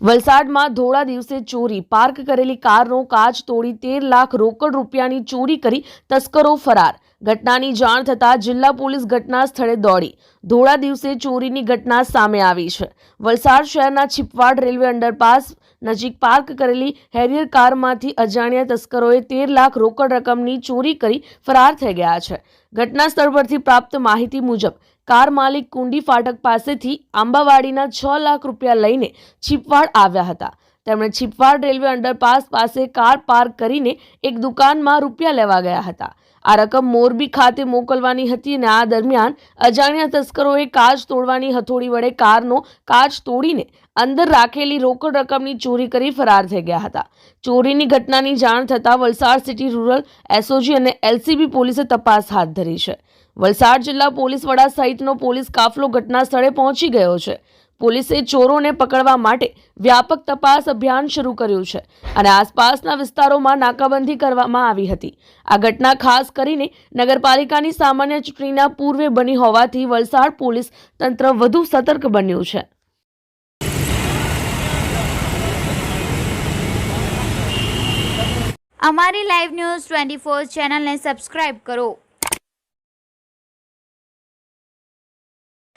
વલસાડમાં ધોળા દિવસે ચોરી. પાર્ક કરેલી કારનો કાચ તોડી તેર લાખ રોકડ રૂપિયાની ચોરી કરી તસ્કરો ફરાર. ઘટનાની જાણ થતાં જિલ્લા પોલીસ ઘટના સ્થળે દોડી. ધોળા દિવસે ચોરીની ઘટના સામે આવી છે. વલસાડ શહેરના છીપવાડ રેલવે અંડરપાસ નજીક પાર્ક કરેલી હેરિયર કારમાંથી અજાણ્યા તસ્કરોએ તેર લાખ રોકડ રકમની ચોરી કરી ફરાર થઈ ગયા છે. ઘટના સ્થળ પરથી પ્રાપ્ત માહિતી મુજબ કાર માલિક કુંડી ફાટક પાસેથી આંબાવાડીના છ લાખ રૂપિયા લઈને છીપવાડ આવ્યા હતા. તેમણે છીપવાડ રેલવે અંડરપાસ પાસે કાર પાર્ક કરીને એક દુકાનમાં રૂપિયા લેવા ગયા હતા. આ રકમ મોરબી ખાતે મોકલવાની હતી અને આ દરમિયાન અજાણ્યા તસ્કરોએ કાચ તોડવાની હથોડી વડે કારનો કાચ તોડીને અંદર રાખેલી રોકડ રકમની ચોરી કરી ફરાર થઈ ગયા હતા. ચોરીની ઘટનાની જાણ થતાં વલસાડ સિટી રૂરલ એસઓજી અને એલસીબી પોલીસે તપાસ હાથ ધરી છે. વલસાડ જિલ્લા પોલીસ વડા સહિતનો પોલીસ કાફલો ઘટના સ્થળે પહોંચી ગયો છે. પોલીસે ચોરોને પકડવા માટે વ્યાપક તપાસ અભિયાન શરૂ કર્યું છે અને આસપાસના વિસ્તારોમાં નાકાબંધી કરવામાં આવી હતી. આ ઘટના ખાસ કરીને નગરપાલિકાની સામાન્ય ચૂંટણીના પૂર્વે બની હોવાથી વલસાડ પોલીસ તંત્ર વધુ સતર્ક બન્યું છે. અમારી લાઈવ ન્યૂઝ ટ્વેન્ટી ફોર ચેનલને સબસ્ક્રાઇબ કરો.